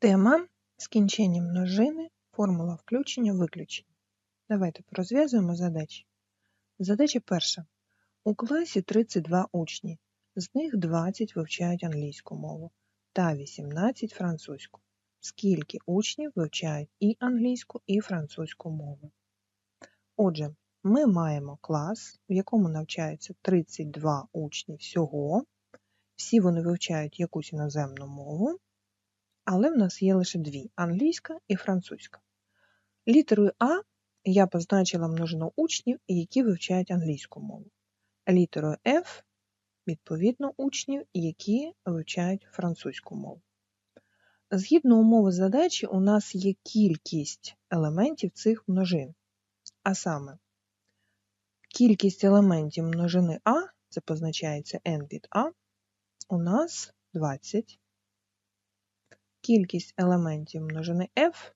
Тема скінчення множини, формула включення-виключення. Давайте порозв'язуємо задачі. Задача перша. У класі 32 учні, з них 20 вивчають англійську мову та 18 французьку. Скільки учнів вивчають і англійську, і французьку мови? Отже, ми маємо клас, в якому навчається 32 учні всього. Всі вони вивчають якусь іноземну мову але в нас є лише дві англійська і французька. Літерою А я позначила множину учнів, які вивчають англійську мову. Літерою F, відповідно, учнів, які вивчають французьку мову. Згідно умови задачі, у нас є кількість елементів цих множин. А саме, кількість елементів множини А, це позначається n від А, у нас 20 кількість елементів множини f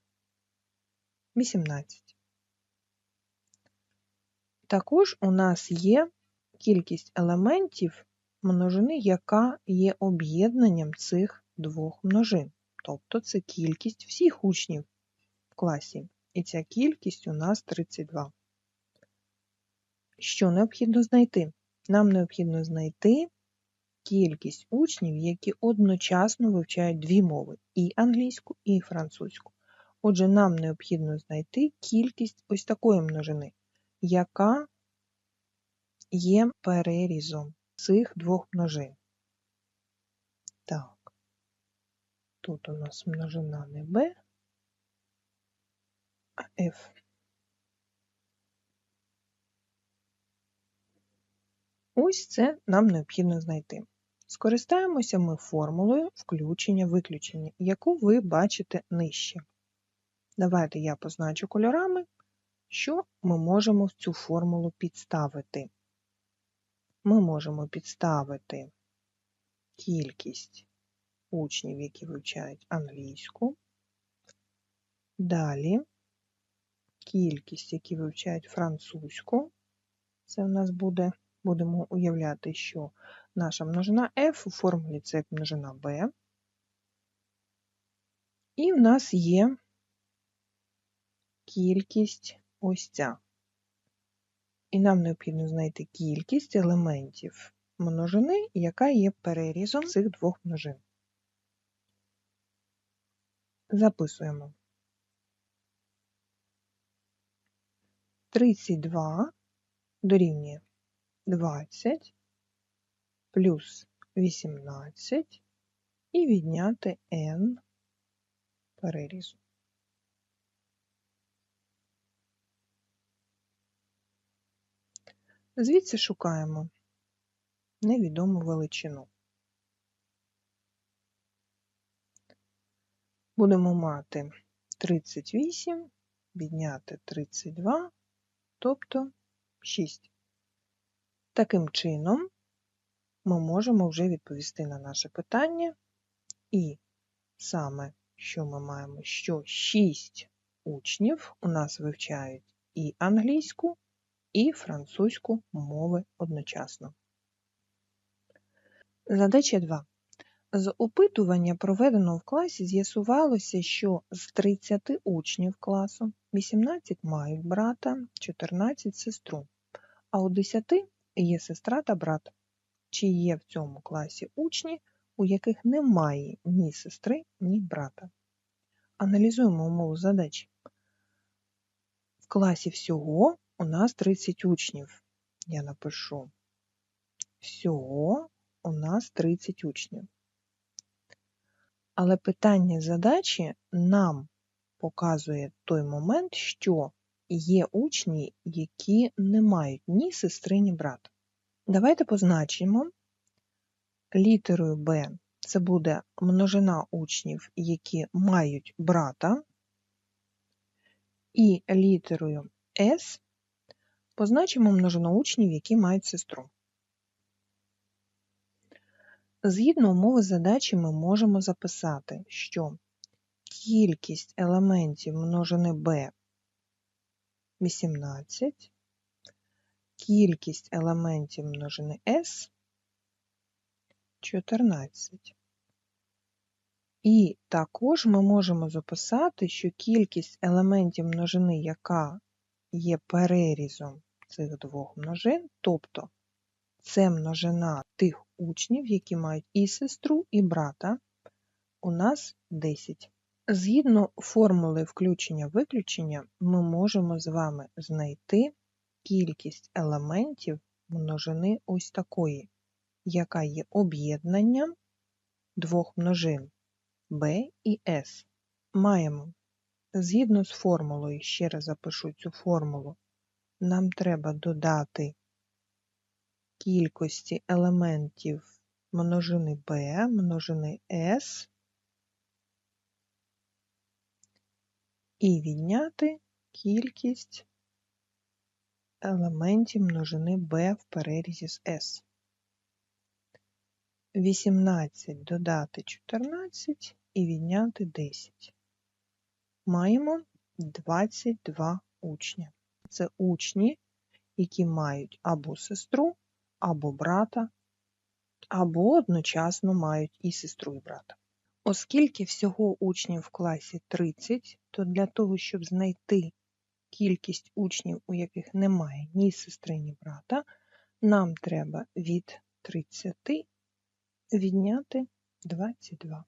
18. Також у нас є кількість елементів множини, яка є об'єднанням цих двох множин. Тобто це кількість всіх учнів в класі. І ця кількість у нас 32. Що необхідно знайти? Нам необхідно знайти кількість учнів, які одночасно вивчають дві мови і англійську, і французьку. Отже, нам необхідно знайти кількість ось такої множини, яка є перерізом цих двох множин. Так, тут у нас множина не b, а f. Ось це нам необхідно знайти. Скористаємося ми формулою включення-виключення, яку ви бачите нижче. Давайте я позначу кольорами, що ми можемо в цю формулу підставити. Ми можемо підставити кількість учнів, які вивчають англійську. Далі кількість, які вивчають французьку. Це у нас буде, будемо уявляти, що наша множина f у формулі це як множина b. І в нас є кількість ось ця. І нам необхідно знайти кількість елементів множини, яка є перерізом цих двох множин. Записуємо. 32 дорівнює 20 плюс 18 і відняти n перерізу. Звідси шукаємо невідому величину. Будемо мати 38, відняти 32, тобто 6. Таким чином, ми можемо вже відповісти на наше питання. І саме, що ми маємо, що 6 учнів у нас вивчають і англійську, і французьку мови одночасно. Задача 2. З опитування, проведеного в класі, з'ясувалося, що з 30 учнів класу 18 мають брата, 14 сестру, а у 10 є сестра та брат чи є в цьому класі учні, у яких немає ні сестри, ні брата. Аналізуємо умову задачі. В класі всього у нас 30 учнів. Я напишу всього у нас 30 учнів. Але питання задачі нам показує той момент, що є учні, які не мають ні сестри, ні брата. Давайте позначимо літерою Б це буде множина учнів, які мають брата, і літерою С позначимо множину учнів, які мають сестру. Згідно умови задачі ми можемо записати, що кількість елементів множини b 18, кількість елементів множини S 14. І також ми можемо записати, що кількість елементів множини, яка є перерізом цих двох множин, тобто це множина тих учнів, які мають і сестру, і брата, у нас 10. Згідно формули включення-виключення, ми можемо з вами знайти кількість елементів множини ось такої, яка є об'єднанням двох множин b і s. Маємо, згідно з формулою, ще раз запишу цю формулу, нам треба додати кількості елементів множини b, множини s і відняти кількість елементів множини b в перерізі з s. 18 додати 14 і відняти 10. Маємо 22 учня. Це учні, які мають або сестру, або брата, або одночасно мають і сестру, і брата. Оскільки всього учнів в класі 30, то для того, щоб знайти кількість учнів, у яких немає ні сестри, ні брата, нам треба від 30 відняти 22.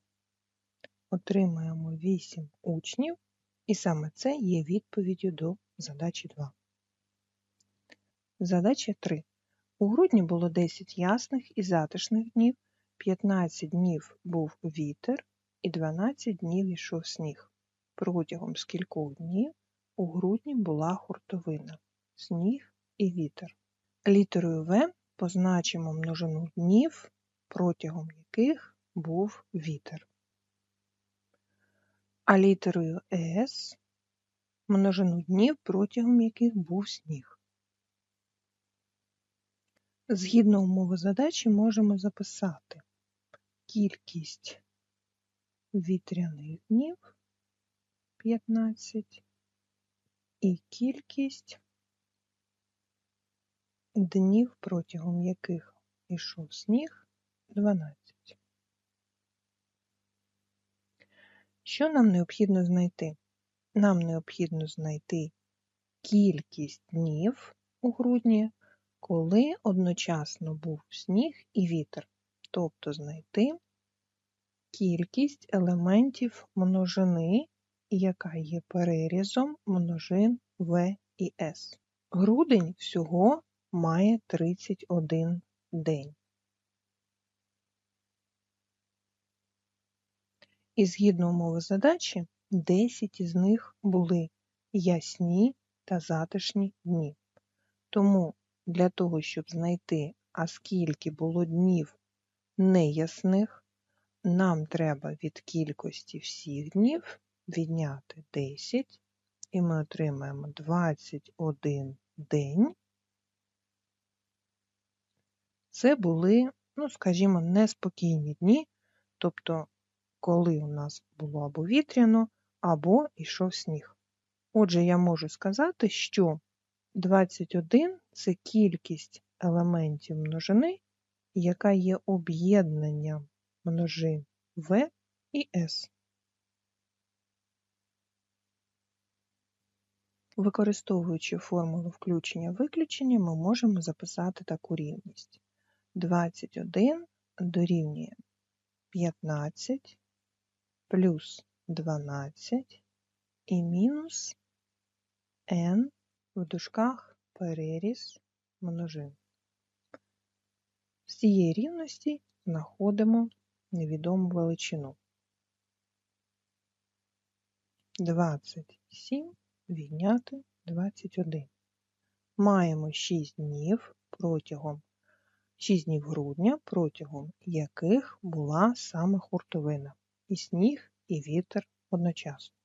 Отримаємо 8 учнів, і саме це є відповіддю до задачі 2. Задача 3. У грудні було 10 ясних і затишних днів, 15 днів був вітер і 12 днів йшов сніг. Протягом скількох днів у грудні була хуртовина, сніг і вітер. Літерою В позначимо множину днів, протягом яких був вітер. А літерою С множину днів, протягом яких був сніг. Згідно умови задачі можемо записати кількість вітряних днів 15 і кількість днів, протягом яких йшов сніг 12. Що нам необхідно знайти? Нам необхідно знайти кількість днів у грудні, коли одночасно був сніг і вітер, тобто знайти кількість елементів множини, яка є перерізом множин В і С. Грудень всього має 31 день. І згідно умови задачі, 10 із них були ясні та затишні дні. Тому для того, щоб знайти, а скільки було днів неясних, нам треба від кількості всіх днів відняти 10, і ми отримаємо 21 день. Це були, ну, скажімо, неспокійні дні, тобто коли у нас було або вітряно, або йшов сніг. Отже, я можу сказати, що 21 це кількість елементів множини, яка є об'єднанням множин В і С. Використовуючи формулу включення-виключення, ми можемо записати таку рівність. 21 дорівнює 15 плюс 12 і мінус n в дужках переріз множин. З цієї рівності знаходимо невідому величину. 27 відняти 21. Маємо 6 днів протягом 6 днів грудня, протягом яких була саме хуртовина і сніг, і вітер одночасно.